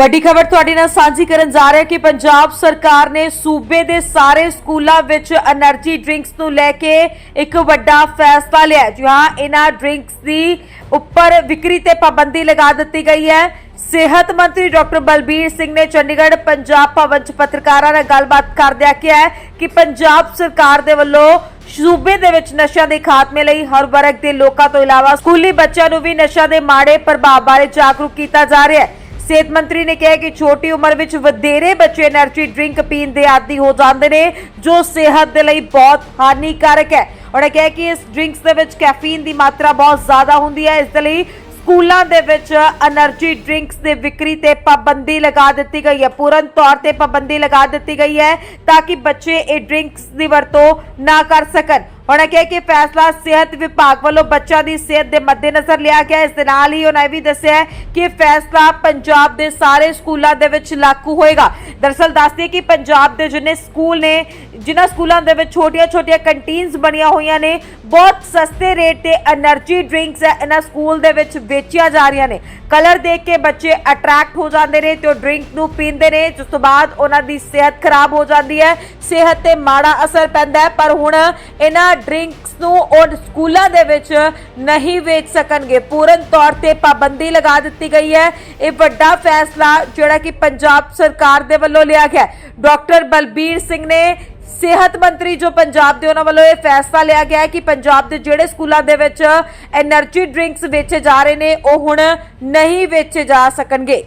ਵੱਡੀ ਖਬਰ ਤੁਹਾਡੇ ਨਾਲ ਸਾਂਝੀ ਕਰਨ ਜਾ ਰਿਹਾ ਕਿ ਪੰਜਾਬ ਸਰਕਾਰ ਨੇ ਸੂਬੇ ਦੇ ਸਾਰੇ ਸਕੂਲਾਂ ਵਿੱਚ એનર્ਜੀ ਡਰਿੰਕਸ ਨੂੰ ਲੈ ਕੇ ਇੱਕ ਵੱਡਾ ਫੈਸਲਾ ਲਿਆ ਜੀ ਹਾਂ, ਇਹਨਾਂ ਡਰਿੰਕਸ ਦੀ ਉੱਪਰ ਵਿਕਰੀ ਤੇ ਪਾਬੰਦੀ ਲਗਾ ਦਿੱਤੀ ਗਈ ਹੈ। ਸਿਹਤ ਮੰਤਰੀ ਡਾਕਟਰ ਬਲਬੀਰ ਸਿੰਘ ਨੇ ਚੰਡੀਗੜ੍ਹ ਪੰਜਾਬ ਭਵਨ 'ਚ ਪੱਤਰਕਾਰਾਂ ਨਾਲ ਗੱਲਬਾਤ ਕਰਦਿਆਂ ਕਿਹਾ ਕਿ ਪੰਜਾਬ ਸਰਕਾਰ ਦੇ ਵੱਲੋਂ ਸੂਬੇ ਦੇ ਵਿੱਚ ਨਸ਼ਿਆਂ ਦੇ ਖਾਤਮੇ ਲਈ ਹਰ ਵਰਗ ਦੇ ਲੋਕਾਂ ਤੋਂ ਇਲਾਵਾ ਸਕੂਲੀ ਬੱਚਿਆਂ ਨੂੰ ਵੀ ਨਸ਼ਾ ਦੇ ਮਾੜੇ ਪ੍ਰਭਾਵ ਬਾਰੇ ਜਾਗਰੂਕ ਕੀਤਾ ਜਾ ਰਿਹਾ ਹੈ। ਸਿਹਤ ਮੰਤਰੀ ਨੇ ਕਿਹਾ ਕਿ ਛੋਟੀ ਉਮਰ ਵਿੱਚ ਵਧੇਰੇ ਬੱਚੇ એનર્ਜੀ ਡਰਿੰਕ ਪੀਣ ਦੇ ਆਦੀ ਹੋ ਜਾਂਦੇ ਨੇ, ਜੋ ਸਿਹਤ ਦੇ ਲਈ ਬਹੁਤ ਹਾਨੀਕਾਰਕ ਹੈ। ਉਹਨਾਂ ਇਹ ਕਿਹਾ ਕਿ ਇਸ ਡਰਿੰਕਸ ਦੇ ਵਿੱਚ ਕੈਫੀਨ ਦੀ ਮਾਤਰਾ ਬਹੁਤ ਜ਼ਿਆਦਾ ਹੁੰਦੀ ਹੈ। ਇਸ ਦੇ ਲਈ ਸਕੂਲਾਂ ਦੇ ਵਿੱਚ એનર્ਜੀ ਡਰਿੰਕਸ ਦੇ ਵਿਕਰੀ ਤੇ ਪਾਬੰਦੀ ਲਗਾ ਦਿੱਤੀ ਗਈ ਹੈ। ਪੂਰਨ ਤੌਰ ਤੇ ਪਾਬੰਦੀ ਲਗਾ ਦਿੱਤੀ ਗਈ ਹੈ ਤਾਂ ਕਿ ਬੱਚੇ ਇਹ ਡਰਿੰਕਸ ਦੀ ਵਰਤੋਂ ਨਾ ਕਰ ਸਕਣ। ਉਹਨਾਂ ਕਿਹਾ ਕਿ ਫੈਸਲਾ? ਸਿਹਤ ਵਿਭਾਗ ਵੱਲੋਂ ਬੱਚਾ ਦੀ ਸਿਹਤ ਦੇ ਮੱਦੇਨਜ਼ਰ ਲਿਆ ਗਿਆ। ਇਸ ਦੇ ਨਾਲ ਹੀ ਉਹਨਾਂ ਇਹ ਵੀ ਦੱਸਿਆ ਕਿ ਫੈਸਲਾ ਪੰਜਾਬ ਦੇ ਸਾਰੇ ਸਕੂਲਾਂ ਦੇ ਵਿੱਚ ਲਾਗੂ ਹੋਏਗਾ। ਦਰਸਲ ਦੱਸਦੇ ਕਿ ਪੰਜਾਬ ਦੇ ਜਿੰਨੇ ਸਕੂਲ ਨੇ, ਜਿਨ੍ਹਾਂ ਸਕੂਲਾਂ ਦੇ ਵਿੱਚ ਛੋਟੀਆਂ-ਛੋਟੀਆਂ ਕੰਟੀਨਸ ਬਣੀਆਂ ਹੋਈਆਂ ਨੇ, ਬਹੁਤ ਸਸਤੇ ਰੇਟ ਤੇ એનર્ਜੀ ਡਰਿੰਕਸ ਹੈ ਇਹਨਾਂ ਸਕੂਲ ਦੇ ਵਿੱਚ ਵੇਚੀਆਂ ਜਾ ਰਹੀਆਂ ਨੇ। ਕਲਰ ਦੇਖ ਕੇ ਬੱਚੇ ਅਟਰੈਕਟ ਹੋ ਜਾਂਦੇ ਨੇ ਤੇ ਉਹ ਡਰਿੰਕ ਨੂੰ ਪੀਂਦੇ ਨੇ, ਜਿਸ ਤੋਂ ਬਾਅਦ ਉਹਨਾਂ ਦੀ ਸਿਹਤ ਖਰਾਬ ਹੋ ਜਾਂਦੀ ਹੈ। ਸਿਹਤ ਤੇ ਮਾੜਾ ਅਸਰ ਪੈਂਦਾ ਹੈ, ਪਰ ਹੁਣ ਇਹਨਾਂ ਡਰਿੰਕਸ ਨੂੰ ਔਰ ਸਕੂਲਾਂ ਦੇ ਵਿੱਚ ਨਹੀਂ ਵੇਚ ਸਕਣਗੇ। ਪੂਰਨ ਤੌਰ ਤੇ ਪਾਬੰਦੀ ਲਗਾ ਦਿੱਤੀ ਗਈ ਹੈ। ਇਹ ਵੱਡਾ ਫੈਸਲਾ ਜਿਹੜਾ ਕਿ ਪੰਜਾਬ ਸਰਕਾਰ ਦੇ ਵੱਲੋਂ ਲਿਆ ਗਿਆ ਡਾਕਟਰ ਬਲਬੀਰ ਸਿੰਘ ਨੇ ਸਿਹਤ ਮੰਤਰੀ ਜੋ ਪੰਜਾਬ ਦੇ ਉਹਨਾਂ ਵੱਲੋਂ ਇਹ ਫੈਸਲਾ ਲਿਆ ਗਿਆ ਹੈ ਕਿ ਪੰਜਾਬ ਦੇ ਜਿਹੜੇ ਸਕੂਲਾਂ ਦੇ ਵਿੱਚ એનર્ਜੀ ਡਰਿੰਕਸ ਵੇਚੇ ਜਾ ਰਹੇ ਨੇ, ਉਹ ਹੁਣ ਨਹੀਂ ਵੇਚੇ ਜਾ ਸਕਣਗੇ।